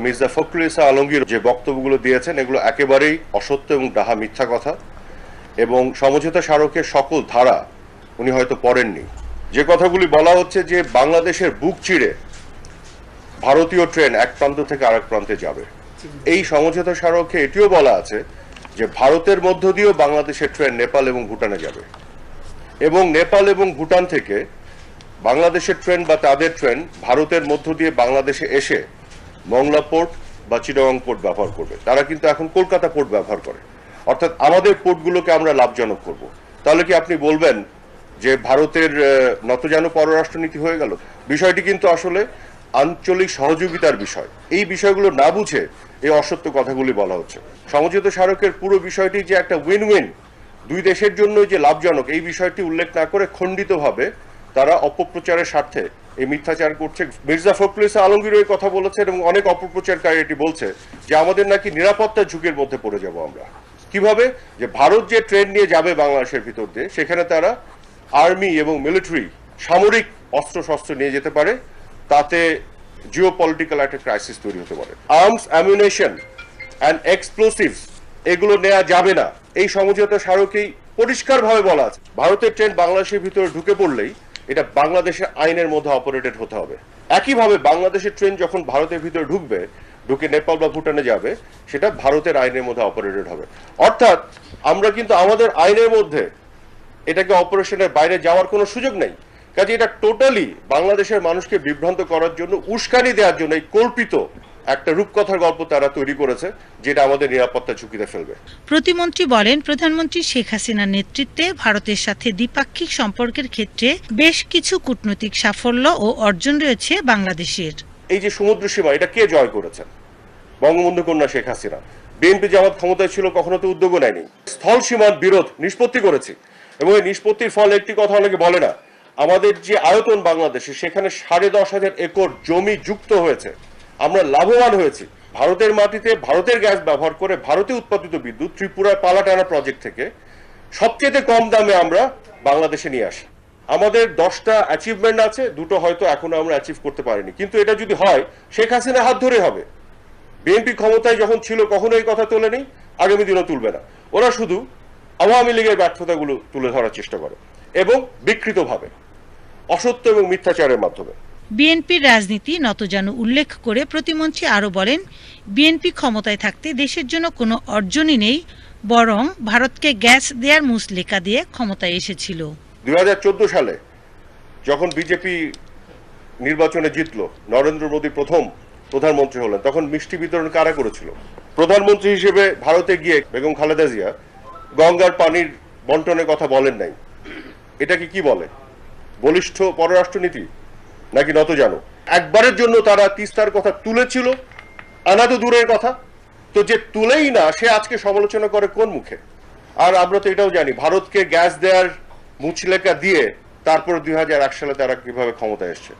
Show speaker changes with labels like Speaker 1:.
Speaker 1: মির্জা ফখরুল ইসা আলমগীর যে বক্তব্যগুলো দিয়েছেন, এগুলো একেবারেই অসত্য এবং ডাহা মিথ্যা কথা। এবং সমঝোতা স্মারকের সকল ধারা উনি হয়তো পড়েননি। যে কথাগুলি বলা হচ্ছে যে বাংলাদেশের বুক চিড়ে ভারতীয় ট্রেন এক প্রান্ত থেকে আরেক প্রান্তে যাবে। এই সমঝোতা স্মারকে এটিও বলা আছে যে ভারতের মধ্য দিয়েও বাংলাদেশের ট্রেন নেপাল এবং ভুটানে যাবে। এবং নেপাল এবং ভুটান থেকে বাংলাদেশের ট্রেন বা তাদের ট্রেন ভারতের মধ্য দিয়ে বাংলাদেশে এসে মংলা পোর্ট বা চিটাগং পোর্ট ব্যবহার করবে। তারা কিন্তু এখন কলকাতা পোর্ট ব্যবহার করে। অর্থাৎ আমাদের পোর্টগুলোকে আমরা লাভজনক করব। তাহলে কি আপনি বলবেন যে ভারতের নতজানু পররাষ্ট্রনীতি হয়ে গেল? বিষয়টি কিন্তু আসলে আঞ্চলিক সহযোগিতার বিষয়। এই বিষয়গুলো না বুঝে এই অসত্য কথাগুলি বলা হচ্ছে। সমঝোতা স্মারকের পুরো বিষয়টি যে একটা উইন উইন দুই দেশের জন্য যে লাভজনক, এই বিষয়টি উল্লেখ না করে খণ্ডিতভাবে তারা অপপ্রচারের স্বার্থে এই মিথ্যাচার করছে। মির্জা ফখরুল ইসলাম আলমগীর এই কথা বলেছেন এবং অনেক অপপ্রচারকারী এটি বলছে যে আমাদের নাকি নিরাপত্তার ঝুঁকির মধ্যে পড়ে যাব আমরা। কীভাবে? যে ভারত যে ট্রেন নিয়ে যাবে বাংলাদেশের ভিতর দিয়ে, সেখানে তারা আর্মি এবং মিলিটারি সামরিক অস্ত্র শস্ত্র নিয়ে যেতে পারে। তাতে জিও পলিটিক্যাল একটা ক্রাইসিস তৈরি হতে পারে। আর্মস, অ্যামিউনেশন অ্যান্ড এক্সপ্লোসিভস এগুলো নেওয়া যাবে না। এই সমঝোতা স্মারকেই পরিষ্কারভাবে বলা আছে। ভারতের ট্রেন বাংলাদেশের ভিতরে ঢুকে পড়লেই এটা বাংলাদেশের আইনের মধ্যে অপারেটেড হতে হবে। একইভাবে বাংলাদেশের ট্রেন যখন ভারতের ভিতরে ঢুকবে, ঢুকে নেপাল বা ভুটানে যাবে, সেটা ভারতের আইনের মধ্যে অপারেটেড হবে। অর্থাৎ আমরা কিন্তু আমাদের আইনের মধ্যে এটাকে অপারেশনের বাইরে যাওয়ার কোনো সুযোগ নেই। কাজে এটা টোটালি বাংলাদেশের মানুষকে বিভ্রান্ত করার জন্য, উস্কানি দেওয়ার জন্য এই কল্পিত একটা রূপকথার গল্প তারা তৈরি করেছে যেটা আমাদের নিরাপত্তা ঝুঁকিতে ফেলবে।
Speaker 2: প্রতিমন্ত্রী বলেন প্রধানমন্ত্রী শেখ হাসিনার নেতৃত্বে ভারতের সাথে দ্বিপাক্ষিক সম্পর্কের ক্ষেত্রে বেশ কিছু কূটনৈতিক সাফল্য ও অর্জন রয়েছে বাংলাদেশের।
Speaker 1: এই যে সমুদ্র সীমা এটা কে জয় করেছেন? বঙ্গবন্ধু কন্যা শেখ হাসিনা। বিএনপি জামাত ক্ষমতায় ছিল কখনো তো উদ্যোগও নেয়নি। স্থল সীমার বিরোধ নিষ্পত্তি করেছি। এবং এই নিষ্পত্তির ফলে একটি কথা অনেকে বলে না আমাদের যে আয়তন বাংলাদেশে সেখানে সাড়ে দশ হাজার একর জমি যুক্ত হয়েছে। আমরা লাভবান হয়েছি। ভারতের মাটিতে ভারতের গ্যাস ব্যবহার করে ভারতে উৎপাদিত বিদ্যুৎ ত্রিপুরার পালাটানা প্রজেক্ট থেকে সবচেয়ে কম দামে আমরা বাংলাদেশে নিয়ে আসি। আমাদের দশটা অ্যাচিভমেন্ট আছে, দুটো হয়তো এখনও আমরা অ্যাচিভ করতে পারিনি। কিন্তু এটা যদি হয়, শেখ হাসিনা হাত ধরে হবে। বিএনপি ক্ষমতায় যখন ছিল, কখনো এই কথা তোলেনি, আগামী দিনও তুলবে না। ওরা শুধু আওয়ামী লীগের ব্যর্থতাগুলো তুলে ধরার চেষ্টা করে এবং বিকৃতভাবে, অসত্য এবং মিথ্যাচারের মাধ্যমে।
Speaker 2: বিএনপির রাজনীতি নতজানু উল্লেখ করে প্রতিমন্ত্রী আরও বলেন, বিএনপি ক্ষমতায় থাকতে দেশের জন্য কোনো অর্জনই নেই, বরং ভারতকে গ্যাস দেয়ার মুসলেকা দিয়ে ক্ষমতায় এসেছিল।
Speaker 1: দুই হাজার চোদ্দ সালে যখন বিজেপি নির্বাচনে জিতলো, নরেন্দ্র মোদী প্রথম প্রধানমন্ত্রী হলেন, তখন মিষ্টি বিতরণ কারা করেছিল? প্রধানমন্ত্রী হিসেবে ভারতে গিয়ে বেগম খালেদা জিয়া গঙ্গার পানির বন্টনের কথা বলেন নাই। এটাকে কি বলে? বলিষ্ঠ পররাষ্ট্রনীতি? নাকি নত জানো? একবারের জন্য তারা তিস্তার কথা তুলেছিল আনা তো দূরের কথা। তো যে তুলেই না, সে আজকে সমালোচনা করে কোন মুখে? আর আমরা তো এটাও জানি, ভারতকে গ্যাস দেওয়ার মুচলেকা দিয়ে তারপর দুই হাজার এক সালে তারা কীভাবে ক্ষমতায় এসছে।